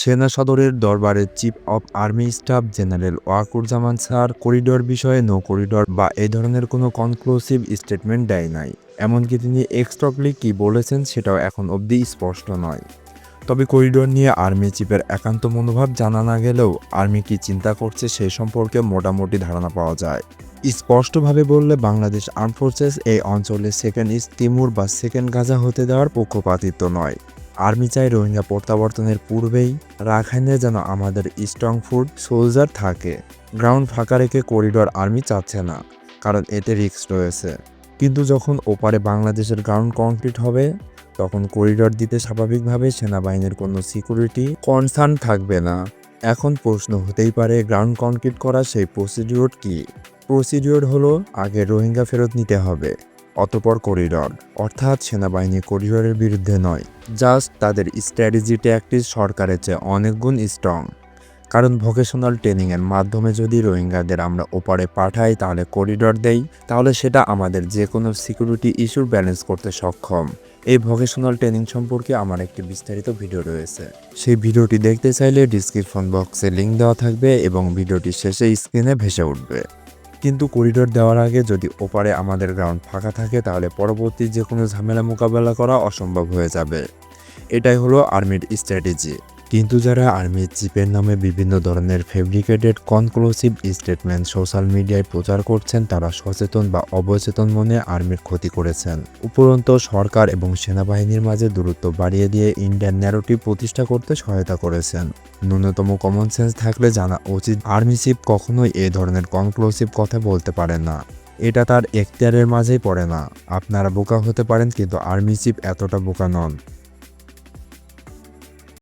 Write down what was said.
সেনা সদরের দরবারে chief of army staff general Wakeruzzaman sir corridor বিষয়ে নো করিডর বা এ ধরনের কোনো কনক্লুসিভ স্টেটমেন্ট দেয় নাই। এমনকি তিনি এক্সট্রকলি কি বলেছেন সেটাও এখন অবধি স্পষ্ট নয়। তবে করিডোর নিয়ে আর্মি চিফের একান্ত মনোভাব জানা না গেলেও আর্মি কি চিন্তা করছে সে সম্পর্কে মোটামুটি ধারণা পাওয়া যায়। স্পষ্টভাবে বললে বাংলাদেশ আর্ম ফোর্সেস এই অঞ্চলে সেকেন্ড ইস্ট তিমুর বা সেকেন্ড গাজা হতে দেওয়ার পক্ষপাতিত্ব নয়। আর্মি চাই রোহিঙ্গা প্রত্যাবর্তনের পূর্বেই রাখাইনে যেন আমাদের স্ট্রং ফুড সোলজার থাকে। গ্রাউন্ড ফাঁকা রেখে করিডোর আর্মি চাচ্ছে না, কারণ এতে রিস্ক রয়েছে। কিন্তু যখন ওপারে বাংলাদেশের গ্রাউন্ড কমপ্লিট হবে, তখন করিডোর দিতে স্বাভাবিকভাবে সেনাবাহিনীর কোনো সিকিউরিটি কনসার্ন থাকবে না। এখন প্রশ্ন হতেই পারে, গ্রাউন্ড কনক্রিট করা সেই প্রসিডিওর কি? প্রসিডিওর হলো, আগে রোহিঙ্গা ফেরত নিতে হবে। অতপর করিডর, অর্থাৎ সেনাবাহিনী করিডরের বিরুদ্ধে নয়। জাস্ট তাদের স্ট্র্যাটেজি ট্যাকটিস সরকারের চেয়ে অনেক গুণ স্ট্রং কারণ ভোকেশনাল ট্রেনিংয়ের মাধ্যমে যদি রোহিঙ্গাদের আমরা ওপারে পাঠাই, তাহলে করিডর দেই, তাহলে সেটা আমাদের যে কোনো সিকিউরিটি ইস্যুর ব্যালেন্স করতে সক্ষম। এই ভোকেশনাল ট্রেনিং সম্পর্কে আমার একটি বিস্তারিত ভিডিও রয়েছে। সেই ভিডিওটি দেখতে চাইলে ডিসক্রিপশন বক্সে লিঙ্ক দেওয়া থাকবে এবং ভিডিওটি শেষে স্ক্রিনে ভেসে উঠবে। কিন্তু করিডোর দেওয়ার আগে যদি ওপারে আমাদের গ্রাউন্ড ফাঁকা থাকে, তাহলে পরবর্তী যে কোনো ঝামেলা মোকাবেলা করা অসম্ভব হয়ে যাবে। এটাই হলো আর্মির স্ট্র্যাটেজি কিন্তু যারা আর্মি চিপের নামে বিভিন্ন ধরনের ফেব্রিকেটেড কনক্লুসিভ স্টেটমেন্ট সোশ্যাল মিডিয়ায় প্রচার করছেন, তারা সচেতন বা অবচেতন মনে আর্মির ক্ষতি করেছেন। উপরন্ত সরকার এবং সেনাবাহিনীর মাঝে দূরত্ব বাড়িয়ে দিয়ে ইন্ডিয়ান ন্যারোটিভ প্রতিষ্ঠা করতে সহায়তা করেছেন। ন্যূনতম কমন সেন্স থাকলে জানা উচিত আর্মি চিপ কখনোই এ ধরনের কনক্লুসিভ কথা বলতে পারে না। এটা তার এখতিয়ারের মাঝেই পড়ে না। আপনারা বোকা হতে পারেন, কিন্তু আর্মি চিপ এতটা বোকা নন।